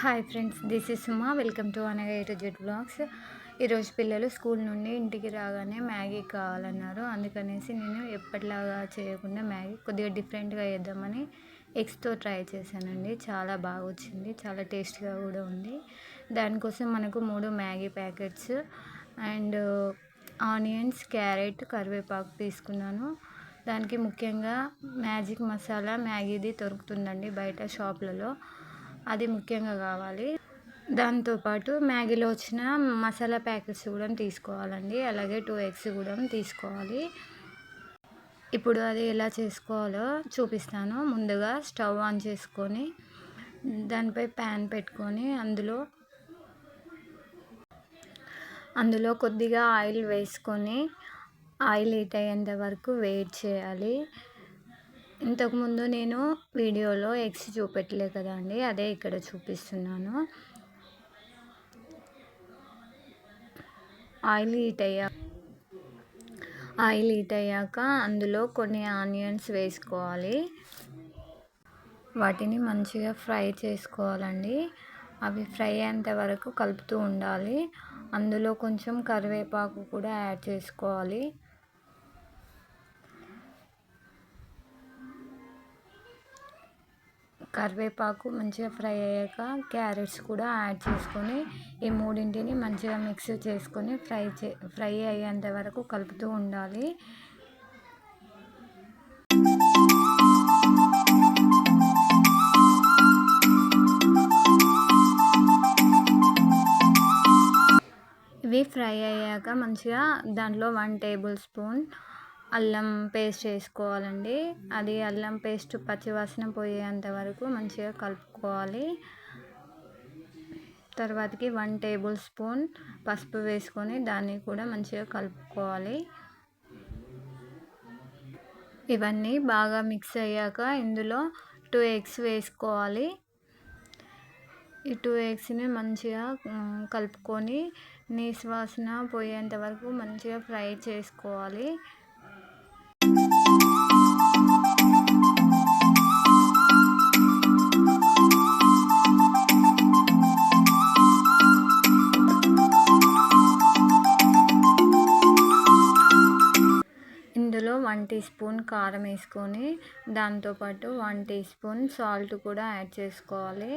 Hi friends this is Suma. Welcome to Anaga eight Z blogs. ఈరోజు పిల్లలు school నుండి ఇంటికి రాగానే మ్యాగీ కావాలన్నారు. అందుకనేసి నేను ఎప్పటిలాగా చేయకుండా మ్యాగీ కొద్దిగా డిఫరెంట్గా వేద్దామని ఎగ్స్తో ట్రై చేశానండి. చాలా బాగా వచ్చింది చాలా టేస్ట్గా కూడా ఉంది. దానికోసం మనకు మూడు Maggi packets and onions carrot కరివేపాకు తీసుకున్నాను. దానికి ముఖ్యంగా మ్యాజిక్ మసాలా మ్యాగీది దొరుకుతుందండి బయట షాప్లలో. అది ముఖ్యంగా కావాలి. దాంతోపాటు మ్యాగీలో వచ్చిన మసాలా ప్యాకెట్స్ కూడా తీసుకోవాలండి. అలాగే టూ ఎగ్స్ కూడా తీసుకోవాలి. ఇప్పుడు అది ఎలా చేసుకోవాలో చూపిస్తాను. ముందుగా స్టవ్ ఆన్ చేసుకొని దానిపై ప్యాన్ పెట్టుకొని అందులో అందులో కొద్దిగా ఆయిల్ వేసుకొని ఆయిల్ హీట్ అయ్యేంత వరకు వెయిట్ చేయాలి. ఇంతకుముందు నేను వీడియోలో ఎగ్స్ చూపెట్టలే కదండి అదే ఇక్కడ చూపిస్తున్నాను. ఆయిల్ హీట్ అయ్యాక ఆయిల్ హీట్ అయ్యాక అందులో కొన్ని ఆనియన్స్ వేసుకోవాలి. వాటిని మంచిగా ఫ్రై చేసుకోవాలండి. అవి ఫ్రై అయ్యేంత వరకు కలుపుతూ ఉండాలి. అందులో కొంచెం కరివేపాకు కూడా యాడ్ చేసుకోవాలి. కరివేపాకు మంచిగా ఫ్రై అయ్యాక క్యారెట్స్ కూడా యాడ్ చేసుకొని ఈ మూడింటిని మంచిగా మిక్స్ చేసుకొని ఫ్రై చే ఫ్రై అయ్యేంత వరకు కలుపుతూ ఉండాలి. ఇవి ఫ్రై అయ్యాక మంచిగా దాంట్లో వన్ టేబుల్ స్పూన్ అల్లం పేస్ట్ వేసుకోవాలండి అది అల్లం పేస్ట్ పచ్చివాసన పోయేంత వరకు మంచిగా కలుపుకోవాలి. తర్వాతకి వన్ టేబుల్ స్పూన్ పసుపు వేసుకొని దాన్ని కూడా మంచిగా కలుపుకోవాలి. ఇవన్నీ బాగా మిక్స్ అయ్యాక ఇందులో టూ ఎగ్స్ వేసుకోవాలి. ఈ టూ ఎగ్స్ని మంచిగా కలుపుకొని నీసు వాసన పోయేంత వరకు మంచిగా ఫ్రై చేసుకోవాలి. ఇందులో వన్ టీ స్పూన్ కారం వేసుకొని దాంతోపాటు వన్ టీ స్పూన్ సాల్ట్ కూడా యాడ్ చేసుకోవాలి.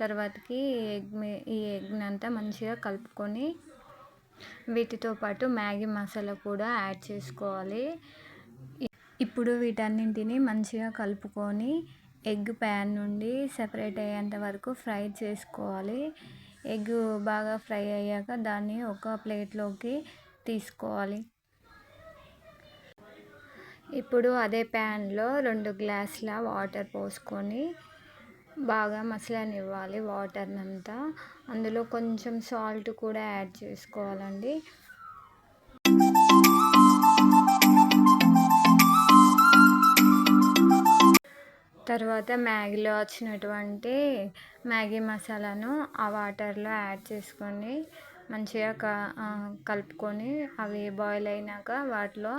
తర్వాతకి ఎగ్ ఈ ఎగ్ని అంతా మంచిగా కలుపుకొని వీటితో పాటు మ్యాగీ మసాలా కూడా యాడ్ చేసుకోవాలి. ఇప్పుడు వీటన్నింటిని మంచిగా కలుపుకొని ఎగ్ ప్యాన్ నుండి సెపరేట్ అయ్యేంత వరకు ఫ్రై చేసుకోవాలి. ఎగ్ బాగా ఫ్రై అయ్యాక దాన్ని ఒక ప్లేట్లోకి తీసుకోవాలి. ఇప్పుడు అదే ప్యాన్లో రెండు గ్లాసుల వాటర్ పోసుకొని బాగా మసలనివ్వాలి వాటర్నంతా. అందులో కొంచెం సాల్ట్ కూడా యాడ్ చేసుకోవాలండి. తర్వాత మ్యాగీలో వచ్చినటువంటి మ్యాగీ మసాలాను ఆ వాటర్లో యాడ్ చేసుకొని మంచిగా క కలుపుకొని అవి బాయిల్ అయినాక వాటిలో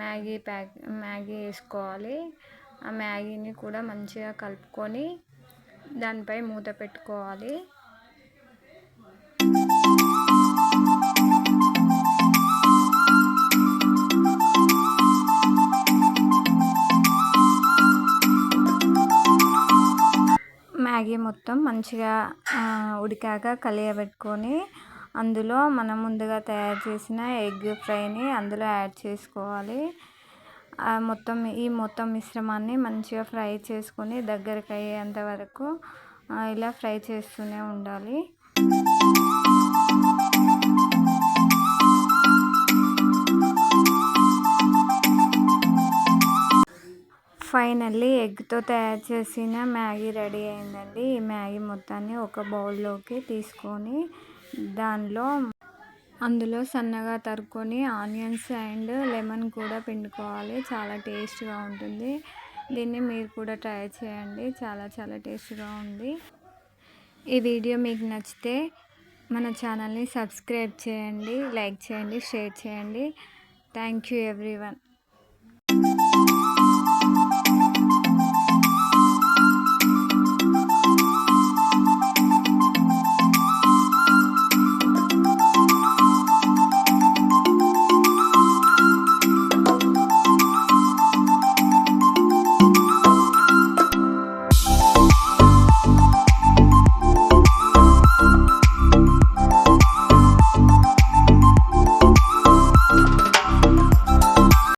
మ్యాగీ ప్యాక్ మ్యాగీ వేసుకోవాలి. ఆ మ్యాగీని కూడా మంచిగా కలుపుకొని దానిపై మూత పెట్టుకోవాలి. మొత్తం మంచిగా ఉడికాక కలియబెట్టుకొని అందులో మనం ముందుగా తయారు చేసిన ఎగ్ ఫ్రైని అందులో యాడ్ చేసుకోవాలి. మొత్తం ఈ మొత్తం మిశ్రమాన్ని మంచిగా ఫ్రై చేసుకొని దగ్గరకు అయ్యేంత వరకు ఇలా ఫ్రై చేస్తూనే ఉండాలి. ఫైనల్లీ ఎగ్తో తయారు చేసిన మ్యాగీ రెడీ అయిందండి. ఈ మ్యాగీ మొత్తాన్ని ఒక బౌల్లోకి తీసుకొని దానిలో అందులో సన్నగా తరుక్కొని ఆనియన్స్ అండ్ లెమన్ కూడా పిండుకోవాలి. చాలా టేస్ట్గా ఉంటుంది. దీన్ని మీరు కూడా ట్రై చేయండి. చాలా చాలా టేస్ట్గా ఉంది. ఈ వీడియో మీకు నచ్చితే మన ఛానల్ని సబ్స్క్రైబ్ చేయండి లైక్ చేయండి షేర్ చేయండి. Thank you everyone.